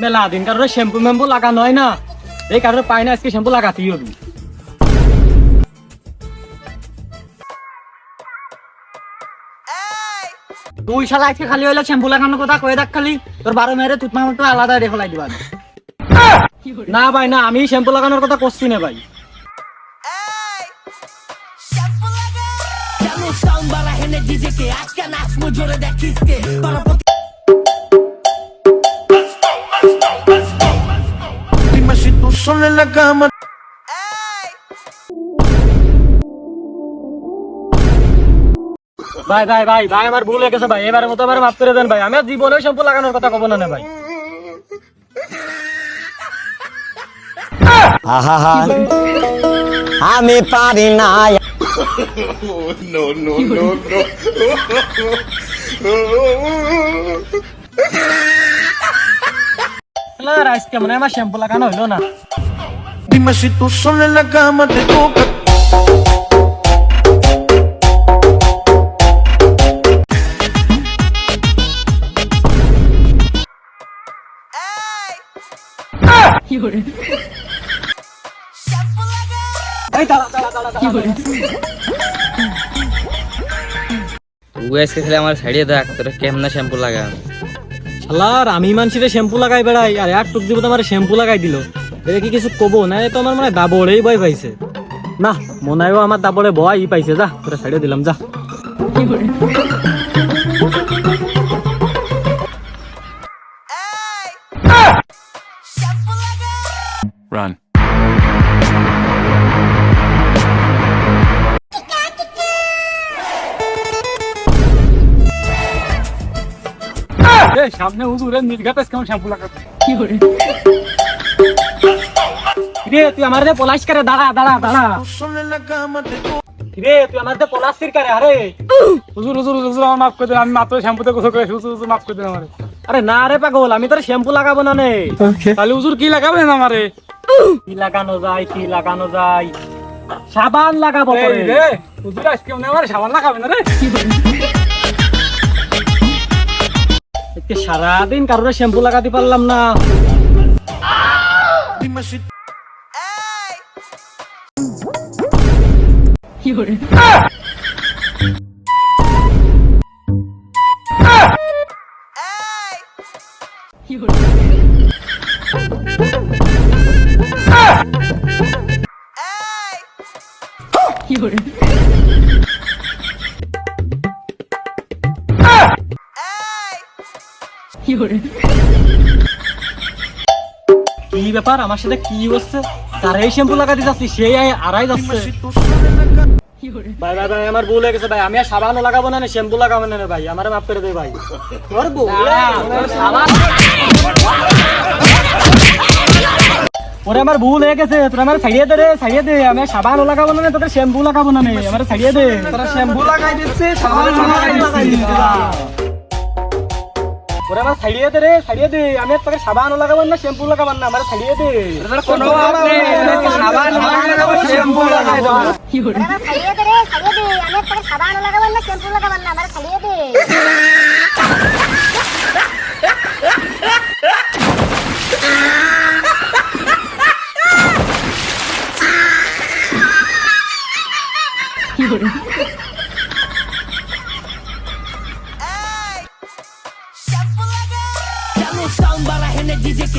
মেলা দিন কারণে শ্যাম্পু ম্যাম্পু লাগানো হয় না। এই কারণে পাই না আজকে শ্যাম্পু লাগাতেই হবে। তুই শালা আজকে খালি হইল শ্যাম্পু লাগানোর কথা কয়ে দেখ খালি তোর বারো মেরে তুই মামা তো আলাদা রেখে লাই দিবা। না ভাই না আমি শ্যাম্পু লাগানোর কথা করছি না ভাই। acha que nasce la cama ভাই ভাই ভাই ভাই আমার ভুল হয়ে গেছে ভাই। এবারে মতো এবারে মাফ করে দেন ভাই। আমি আর জীবনেও শ্যাম্পু লাগানোর কথা কব না না ভাই। আহা আমি পারি না। না আজকে মনে হয় আমার শ্যাম্পু লাগানো হইল না। Dime si tú sola en la cama te toca তুই আজকে আমার সাইডে দেখ তোরা কেমনা শ্যাম্পু লাগা শালার আমি মানসিরে শ্যাম্পু লাগাই বেড়াই আর এক টুক দিব আমার শ্যাম্পু লাগাই দিল। কি কিছু কবো? না এ তো আমার মানে দাবড়েই ভয় পাইছে। না মনে হয় আমার দাবড়ে ভয় ই পাইছে যা তোরা সাইডে দিলাম যা। Run. সামনে হুজুরে নির্ঘাত কেমন শ্যাম্পু লাগাতে রে তুই আমার যে পলাশ করে দাঁড়া দাঁড়া দাঁড়া। Tú sola en la cama te toca রে তুই আমার যে পলাশ করে আরে। হুজুর হুজুর হুজুর আমার মাফ করে দেন আমি মাত্র শ্যাম্পুতে গোসল করে হুজুর হুজুর মাফ করে দেন আমারে। আরে না রে পাগল আমি তোর শ্যাম্পু লাগাবো না নে। তাহলে হুজুর কি লাগাবেন আমারে? কি লাগানো যায় কি লাগানো যায়। সাবান লাগাবো রে হুজুর আজকে মনে আমার সাবান লাগাবেন রে? সারাদিন কারোর শ্যাম্পু লাগাতে পারলাম না। কি ব্যাপার? আমার সাথে কি হচ্ছে? তার এই শ্যাম্পু লাগাতে যাচ্ছি সেই আড়াই যাচ্ছে। ভাই ভাই ভাই আমার ভুল হয়ে গেছে ভাই। আমি আর সাবানও লাগাবো না শ্যাম্পু লাগাবো না ভাই। আমার মাফ করে দে ভাই। তোর ওরে আমার ভুল হয়ে গেছে তোরা আমার ছাড়িয়ে দে রে ছাড়িয়ে দে। আমি সাবান লাগাবো না তোদের শ্যাম্পু লাগাবো না আমার ছাড়িয়ে দে। তোরা শ্যাম্পু লাগাই দিচ্ছে সাবান লাগাই দিচ্ছে ওরে আমার ছাড়িয়ে দে রে ছাড়িয়ে দে। আমি তোকে সাবানও লাগাবো না শ্যাম্পু লাগাবো না আমার ছাড়িয়ে দে। কোনো সাবান লাগাবো শ্যাম্পু লাগাবো। আমার ছাড়িয়ে দে রে ছাড়িয়ে দে আমি তোকে সাবান লাগাবার না শ্যাম্পু লাগাবার না আমার ছাড়িয়ে দে। o dice